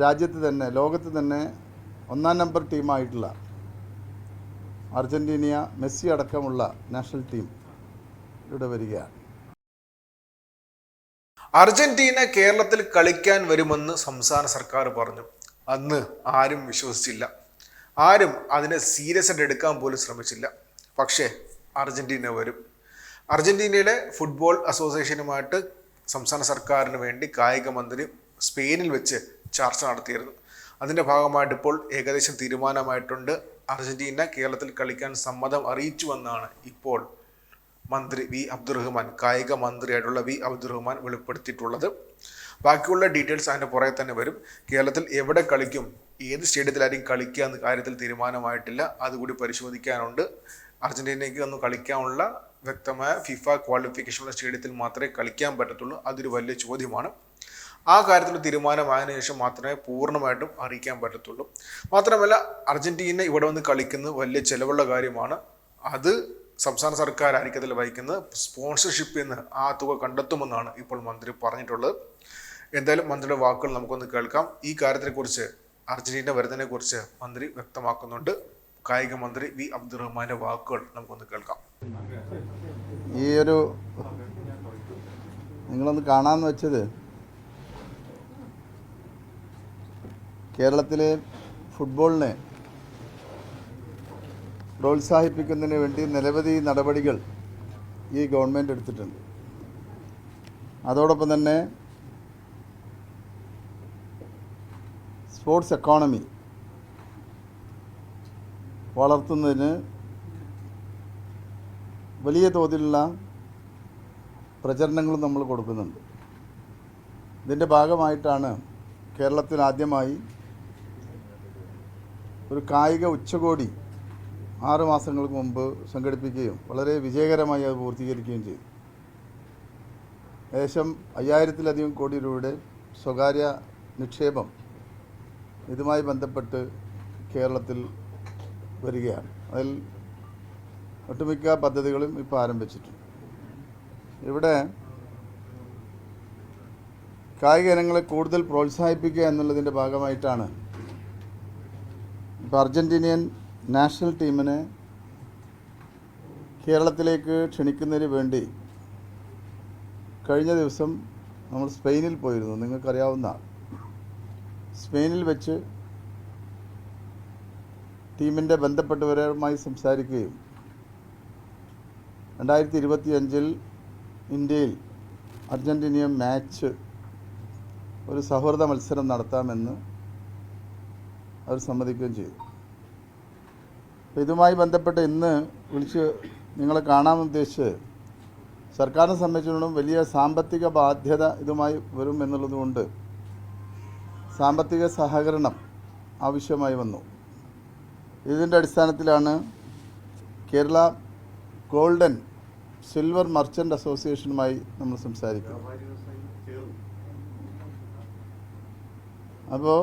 രാജ്യത്ത് തന്നെ ലോകത്ത് തന്നെ ഒന്നാം നമ്പർ ടീമായിട്ടുള്ള അർജന്റീനിയ മെസ്സി അടക്കമുള്ള നാഷണൽ ടീം ഇവിടെ വരികയാണ്. അർജന്റീന കേരളത്തിൽ കളിക്കാൻ വരുമെന്ന് സംസ്ഥാന സർക്കാർ പറഞ്ഞു. അന്ന് ആരും വിശ്വസിച്ചില്ല. ആരും അതിനെ സീരിയസ് ആയിട്ട് എടുക്കാൻ പോലും ശ്രമിച്ചില്ല. പക്ഷേ അർജന്റീന വരും. അർജന്റീനയുടെ ഫുട്ബോൾ അസോസിയേഷനുമായിട്ട് സംസ്ഥാന സർക്കാരിന് വേണ്ടി കായിക മന്ത്രി സ്പെയിനിൽ വെച്ച് ചർച്ച നടത്തിയിരുന്നു. അതിന്റെ ഭാഗമായിട്ട് ഇപ്പോൾ ഏകദേശം തീരുമാനമായിട്ടുണ്ട്. അർജന്റീന കേരളത്തിൽ കളിക്കാൻ സമ്മതം അറിയിച്ചുവെന്നാണ് ഇപ്പോൾ മന്ത്രി വി. അബ്ദുറഹ്മാൻ കായിക മന്ത്രിയായിട്ടുള്ള വി. അബ്ദുറഹ്മാൻ വെളിപ്പെടുത്തിയിട്ടുള്ളത്. ബാക്കിയുള്ള ഡീറ്റെയിൽസ് അതിന്റെ പുറകെ തന്നെ വരും. കേരളത്തിൽ എവിടെ കളിക്കും ഏത് സ്റ്റേഡിയത്തിലായിരിക്കും കളിക്കുക എന്ന കാര്യത്തിൽ തീരുമാനമായിട്ടില്ല. അതുകൂടി പരിശോധിക്കാനുണ്ട്. അർജന്റീനയ്ക്ക് ഒന്ന് കളിക്കാനുള്ള വ്യക്തമായ ഫിഫ ക്വാളിഫിക്കേഷനുള്ള സ്റ്റേഡിയത്തിൽ മാത്രമേ കളിക്കാൻ പറ്റത്തുള്ളൂ. അതൊരു വലിയ ചോദ്യമാണ്. ആ കാര്യത്തിൽ തീരുമാനമായതിനു ശേഷം മാത്രമേ പൂർണമായിട്ടും അറിയിക്കാൻ പറ്റത്തുള്ളൂ. മാത്രമല്ല അർജന്റീന ഇവിടെ വന്ന് കളിക്കുന്നത് വലിയ ചിലവുള്ള കാര്യമാണ്. അത് സംസ്ഥാന സർക്കാരായിരിക്കും അതിൽ വഹിക്കുന്നത് സ്പോൺസർഷിപ്പിൽ നിന്ന് ആ തുക കണ്ടെത്തുമെന്നാണ് ഇപ്പോൾ മന്ത്രി പറഞ്ഞിട്ടുള്ളത്. എന്തായാലും മന്ത്രിയുടെ വാക്കുകൾ നമുക്കൊന്ന് കേൾക്കാം. ഈ കാര്യത്തെക്കുറിച്ച് അർജന്റീന വരുന്നതിനെക്കുറിച്ച് മന്ത്രി വ്യക്തമാക്കുന്നുണ്ട്. കായിക മന്ത്രി വി. അബ്ദുറഹ്മാന്റെ വാക്കുകൾ നമുക്കൊന്ന് കേൾക്കാം. ഈ ഒരു നിങ്ങളൊന്ന് കാണാമെന്ന് വെച്ചത് കേരളത്തിലെ ഫുട്ബോളിനെ പ്രോത്സാഹിപ്പിക്കുന്നതിന് വേണ്ടി നിരവധി നടപടികൾ ഈ ഗവൺമെന്റ് എടുത്തിട്ടുണ്ട്. അതോടൊപ്പം തന്നെ സ്പോർട്സ് എക്കോണമി വളർത്തുന്നതിന് വലിയ തോതിലുള്ള പ്രചരണങ്ങളും നമ്മൾ കൊടുക്കുന്നുണ്ട്. ഇതിന്റെ ഭാഗമായിട്ടാണ് കേരളത്തിൽ ആദ്യമായി ഒരു കായിക ഉച്ചകോടി ആറ് മാസങ്ങൾക്ക് മുമ്പ് സംഘടിപ്പിക്കുകയും വളരെ വിജയകരമായി അത് പൂർത്തീകരിക്കുകയും ചെയ്തു. ഏകദേശം അയ്യായിരത്തിലധികം കോടി രൂപയുടെ സ്വകാര്യ നിക്ഷേപം ഇതുമായി ബന്ധപ്പെട്ട് കേരളത്തിൽ വരികയാണ്. അതിൽ ഒട്ടുമിക്ക പദ്ധതികളും ഇപ്പോൾ ആരംഭിച്ചിട്ടുണ്ട്. ഇവിടെ കായിക ഇനങ്ങളെ കൂടുതൽ പ്രോത്സാഹിപ്പിക്കുക എന്നുള്ളതിന്റെ ഭാഗമായിട്ടാണ് ഇപ്പോൾ അർജന്റീനിയൻ നാഷണൽ ടീമിനെ കേരളത്തിലേക്ക് ക്ഷണിക്കുന്നതിന് വേണ്ടി കഴിഞ്ഞ ദിവസം നമ്മൾ സ്പെയിനിൽ പോയിരുന്നു. നിങ്ങൾക്കറിയാവുന്ന സ്പെയിനിൽ വെച്ച് ടീമിന്റെ ബന്ധപ്പെട്ടവരുമായി സംസാരിക്കുകയും രണ്ടായിരത്തി ഇരുപത്തി അഞ്ചിൽ ഇന്ത്യയിൽ അർജന്റീനിയ മാച്ച് ഒരു സൗഹൃദ മത്സരം നടത്താമെന്ന് അവർ സമ്മതിക്കുകയും ചെയ്തു. അപ്പോൾ ഇതുമായി ബന്ധപ്പെട്ട് ഇന്ന് വിളിച്ച് നിങ്ങളെ കാണാമെന്ന് ഉദ്ദേശിച്ച് സർക്കാരിനെ സംബന്ധിച്ചിടത്തോളം വലിയ സാമ്പത്തിക ബാധ്യത ഇതുമായി വരും എന്നുള്ളതുകൊണ്ട് സാമ്പത്തിക സഹകരണം ആവശ്യമായി വന്നു. ഇതിന്റെ അടിസ്ഥാനത്തിലാണ് കേരള ഗോൾഡൻ സിൽവർ മർച്ചന്റ് അസോസിയേഷനുമായി നമ്മൾ സംസാരിക്കുന്നത്. അപ്പോൾ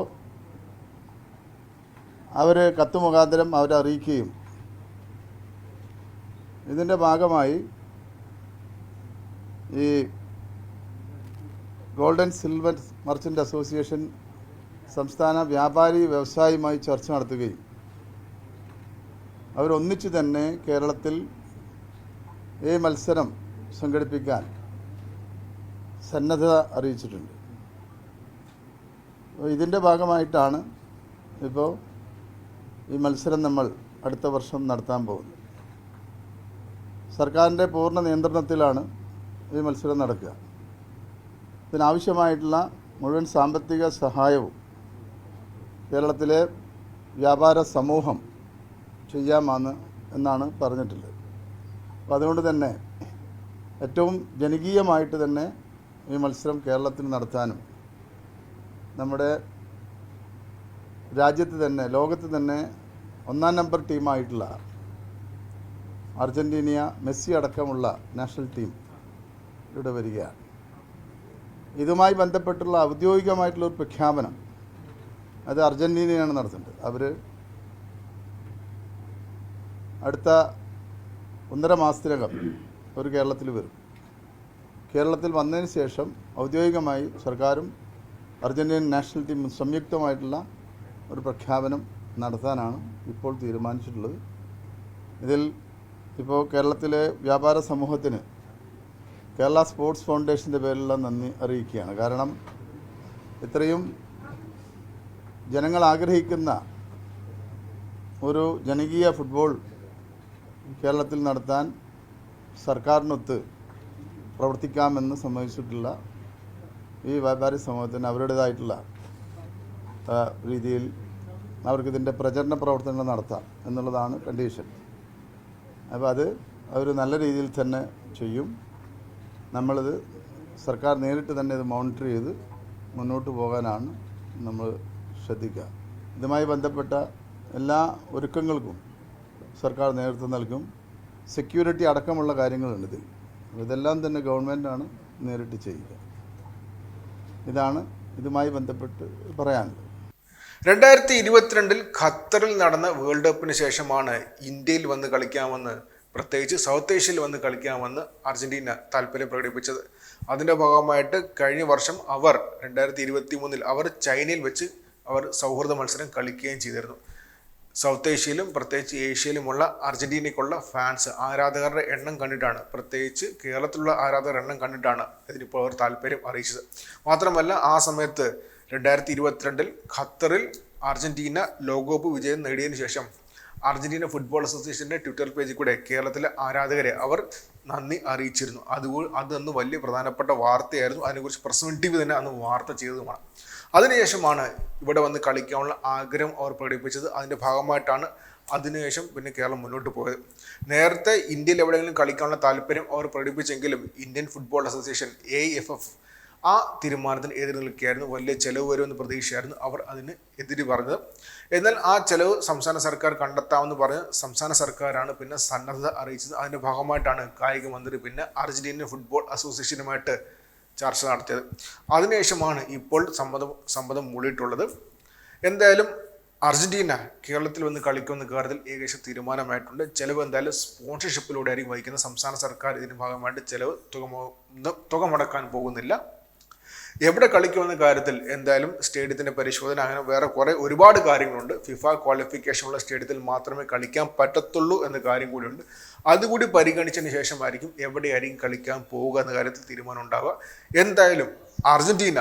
അവർ കത്ത് മുഖാന്തരം അവരെ അറിയിക്കുകയും ഇതിന്റെ ഭാഗമായി ഈ ഗോൾഡൻ സിൽവർ മർച്ചന്റ് അസോസിയേഷൻ സംസ്ഥാന വ്യാപാരി വ്യവസായിയുമായി ചർച്ച നടത്തുകയും അവരൊന്നിച്ച് തന്നെ കേരളത്തിൽ ഈ മത്സരം സംഘടിപ്പിക്കാൻ സന്നദ്ധത അറിയിച്ചിട്ടുണ്ട്. ഇതിന്റെ ഭാഗമായിട്ടാണ് ഇപ്പോൾ ഈ മത്സരം നമ്മൾ അടുത്ത വർഷം നടത്താൻ പോകുന്നു. സർക്കാരിന്റെ പൂർണ നിയന്ത്രണത്തിലാണ് ഈ മത്സരം നടക്കുക. ഇതിനാവശ്യമായിട്ടുള്ള മുഴുവൻ സാമ്പത്തിക സഹായവും കേരളത്തിലെ വ്യാപാര സമൂഹം ചെയ്യാമെന്ന് എന്നാണ് പറഞ്ഞിട്ടുള്ളത്. അപ്പോൾ അതുകൊണ്ട് തന്നെ ഏറ്റവും ജനകീയമായിട്ട് തന്നെ ഈ മത്സരം കേരളത്തിൽ നടത്താനും നമ്മുടെ രാജ്യത്ത് തന്നെ ലോകത്ത് തന്നെ ഒന്നാം നമ്പർ ടീമായിട്ടുള്ള അർജന്റീനിയ മെസ്സി അടക്കമുള്ള നാഷണൽ ടീം ഇവിടെ വരികയാണ്. ഇതുമായി ബന്ധപ്പെട്ടുള്ള ഔദ്യോഗികമായിട്ടുള്ള ഒരു പ്രഖ്യാപനം അത് അർജന്റീനയാണ് നടത്തേണ്ടത് അവർ അടുത്ത ഒന്നര മാസത്തിനകം ഒരു കേരളത്തിൽ വരും. കേരളത്തിൽ വന്നതിന് ശേഷം ഔദ്യോഗികമായി സർക്കാരും അർജന്റീനിയൻ നാഷണൽ ടീമും സംയുക്തമായിട്ടുള്ള ഒരു പ്രഖ്യാപനം നടത്താനാണ് ഇപ്പോൾ തീരുമാനിച്ചിട്ടുള്ളത്. ഇതിൽ ഇപ്പോൾ കേരളത്തിലെ വ്യാപാര സമൂഹത്തിന് കേരള സ്പോർട്സ് ഫൗണ്ടേഷന്റെ പേരിലുള്ള നന്ദി അറിയിക്കുകയാണ്. കാരണം ഇത്രയും ജനങ്ങൾ ആഗ്രഹിക്കുന്ന ഒരു ജനകീയ ഫുട്ബോൾ കേരളത്തിൽ നടത്താൻ സർക്കാരിനൊത്ത് പ്രവർത്തിക്കാമെന്ന് സമ്മതിച്ചിട്ടുള്ള ഈ വ്യാപാരി സമൂഹത്തിന് അവരുടേതായിട്ടുള്ള രീതിയിൽ അവർക്കിതിന്റെ പ്രചരണ പ്രവർത്തനങ്ങൾ നടത്താം എന്നുള്ളതാണ് കണ്ടീഷൻ അപ്പോൾ അത് അവർ നല്ല രീതിയിൽ തന്നെ ചെയ്യും. നമ്മളിത് സർക്കാർ നേരിട്ട് തന്നെ ഇത് മോണിറ്റർ ചെയ്ത് മുന്നോട്ട് പോകാനാണ് നമ്മൾ ശ്രദ്ധിക്കുക. ഇതുമായി ബന്ധപ്പെട്ട എല്ലാ ഒരുക്കങ്ങൾക്കും സർക്കാർ നേതൃത്വം നൽകും. സെക്യൂരിറ്റി അടക്കമുള്ള കാര്യങ്ങളുണ്ട് ഇതിൽ. ഇതെല്ലാം തന്നെ ഗവൺമെന്റാണ് നേരിട്ട് ചെയ്യുക. ഇതാണ് ഇതുമായി ബന്ധപ്പെട്ട് പറയാനുള്ളത്. രണ്ടായിരത്തി ഇരുപത്തിരണ്ടിൽ ഖത്തറിൽ നടന്ന വേൾഡ് കപ്പിന് ശേഷമാണ് ഇന്ത്യയിൽ വന്ന് കളിക്കാമെന്ന് പ്രത്യേകിച്ച് സൗത്ത് ഏഷ്യയിൽ വന്ന് കളിക്കാമെന്ന് അർജന്റീന താല്പര്യം പ്രകടിപ്പിച്ചത്. അതിന്റെ ഭാഗമായിട്ട് കഴിഞ്ഞ വർഷം അവർ രണ്ടായിരത്തി ഇരുപത്തി മൂന്നിൽ അവർ ചൈനയിൽ വെച്ച് അവർ സൗഹൃദ മത്സരം കളിക്കുകയും ചെയ്തിരുന്നു. സൗത്ത് ഏഷ്യയിലും പ്രത്യേകിച്ച് ഏഷ്യയിലുമുള്ള അർജന്റീനയ്ക്കുള്ള ഫാൻസ് ആരാധകരുടെ എണ്ണം കണ്ടിട്ടാണ്. പ്രത്യേകിച്ച് കേരളത്തിലുള്ള ആരാധകരുടെ എണ്ണം കണ്ടിട്ടാണ് ഇതിനിപ്പോൾ അവർ താല്പര്യം അറിയിച്ചത്. മാത്രമല്ല ആ സമയത്ത് രണ്ടായിരത്തി ഇരുപത്തിരണ്ടിൽ ഖത്തറിൽ അർജന്റീന ലോകകപ്പ് വിജയം നേടിയതിനു ശേഷം അർജന്റീന ഫുട്ബോൾ അസോസിയേഷന്റെ ട്വിറ്റർ പേജിൽ കൂടെ കേരളത്തിലെ ആരാധകരെ അവർ നന്ദി അറിയിച്ചിരുന്നു. അത് അന്ന് വലിയ പ്രധാനപ്പെട്ട വാർത്തയായിരുന്നു. അതിനെക്കുറിച്ച് പ്രസ് തന്നെ അന്ന് വാർത്ത ചെയ്തതുമാണ് അതിനുശേഷമാണ് ഇവിടെ വന്ന് കളിക്കാനുള്ള ആഗ്രഹം അവർ പ്രകടിപ്പിച്ചത്. അതിന്റെ ഭാഗമായിട്ടാണ് അതിനുശേഷം പിന്നെ കേരളം മുന്നോട്ട് പോയത്. നേരത്തെ ഇന്ത്യയിൽ എവിടെയെങ്കിലും കളിക്കാനുള്ള താല്പര്യം അവർ പ്രകടിപ്പിച്ചെങ്കിലും Indian football association A F F ആ തീരുമാനത്തിന് എതിര് നിൽക്കുകയായിരുന്നു. വലിയ ചെലവ് വരുമെന്ന് പ്രതീക്ഷയായിരുന്നു അവർ അതിന് എതിര് പറഞ്ഞത്. എന്നാൽ ആ ചെലവ് സംസ്ഥാന സർക്കാർ കണ്ടെത്താമെന്ന് പറഞ്ഞ് സംസ്ഥാന സർക്കാരാണ് പിന്നെ സന്നദ്ധത അറിയിച്ചത്. അതിന്റെ ഭാഗമായിട്ടാണ് കായിക മന്ത്രി പിന്നെ അർജന്റീന ഫുട്ബോൾ അസോസിയേഷനുമായിട്ട് ചർച്ച നടത്തിയത്. അതിനുശേഷമാണ് ഇപ്പോൾ സമ്മതം സമ്മതം മൂടിയിട്ടുള്ളത്. എന്തായാലും അർജന്റീന കേരളത്തിൽ വന്ന് കളിക്കുമെന്ന കാര്യത്തിൽ ഏകദേശം തീരുമാനമായിട്ടുണ്ട്. ചെലവ് എന്തായാലും സ്പോൺസർഷിപ്പിലൂടെ ആയിരിക്കും വഹിക്കുന്നത്. സംസ്ഥാന സർക്കാർ ഇതിന് ഭാഗമായിട്ട് ചെലവ് തുക തുക മുടക്കാൻ പോകുന്നില്ല. എവിടെ കളിക്കുമെന്ന കാര്യത്തിൽ എന്തായാലും സ്റ്റേഡിയത്തിന്റെ പരിശോധന അങ്ങനെ വേറെ കുറെ ഒരുപാട് കാര്യങ്ങളുണ്ട്. ഫിഫ ക്വാളിഫിക്കേഷനുള്ള സ്റ്റേഡിയത്തിൽ മാത്രമേ കളിക്കാൻ പറ്റത്തുള്ളൂ എന്ന കാര്യം കൂടിയുണ്ട്. അതുകൂടി പരിഗണിച്ചതിന് ശേഷമായിരിക്കും എവിടെയായിരിക്കും കളിക്കാൻ പോവുക എന്ന കാര്യത്തിൽ തീരുമാനം ഉണ്ടാവുക. എന്തായാലും അർജന്റീന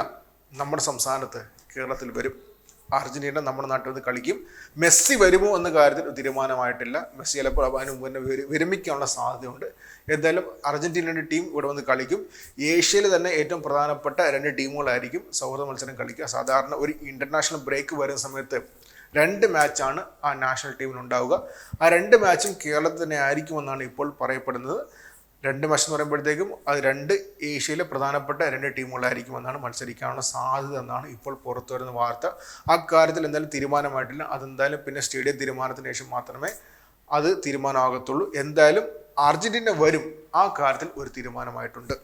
നമ്മുടെ സംസ്ഥാനത്ത് കേരളത്തിൽ വരും. അർജന്റീന നമ്മുടെ നാട്ടിൽ നിന്ന് കളിക്കും. മെസ്സി വരുമോ എന്ന കാര്യത്തിൽ തീരുമാനമായിട്ടില്ല. മെസ്സി ചിലപ്പോൾ അതിന് മുമ്പ് തന്നെ വിര- വിരമിക്കാനുള്ള സാധ്യതയുണ്ട്. എന്തായാലും അർജന്റീനയുടെ ടീം ഇവിടെ വന്ന് കളിക്കും. ഏഷ്യയിൽ തന്നെ ഏറ്റവും പ്രധാനപ്പെട്ട രണ്ട് ടീമുകളായിരിക്കും സൗഹൃദ മത്സരം കളിക്കുക. സാധാരണ ഒരു ഇന്റർനാഷണൽ ബ്രേക്ക് വരുന്ന സമയത്ത് രണ്ട് മാച്ചാണ് ആ നാഷണൽ ടീമിനുണ്ടാവുക ആ രണ്ട് മാച്ചും കേരളത്തിൽ തന്നെ ആയിരിക്കുമെന്നാണ് ഇപ്പോൾ പറയപ്പെടുന്നത്. രണ്ട് മാച്ച് എന്ന് പറയുമ്പോഴത്തേക്കും അത് രണ്ട് ഏഷ്യയിലെ പ്രധാനപ്പെട്ട രണ്ട് ടീമുകളായിരിക്കും എന്നാണ് മത്സരിക്കാനുള്ള സാധ്യത എന്നാണ് ഇപ്പോൾ പുറത്തു വരുന്ന വാർത്ത. അക്കാര്യത്തിൽ എന്തായാലും തീരുമാനമായിട്ടില്ല. അതെന്തായാലും പിന്നെ സ്റ്റേഡിയം തീരുമാനത്തിന് ശേഷം മാത്രമേ അത് തീരുമാനമാകത്തുള്ളൂ. എന്തായാലും അർജന്റീന വരും. ആ കാര്യത്തിൽ ഒരു തീരുമാനമായിട്ടുണ്ട്.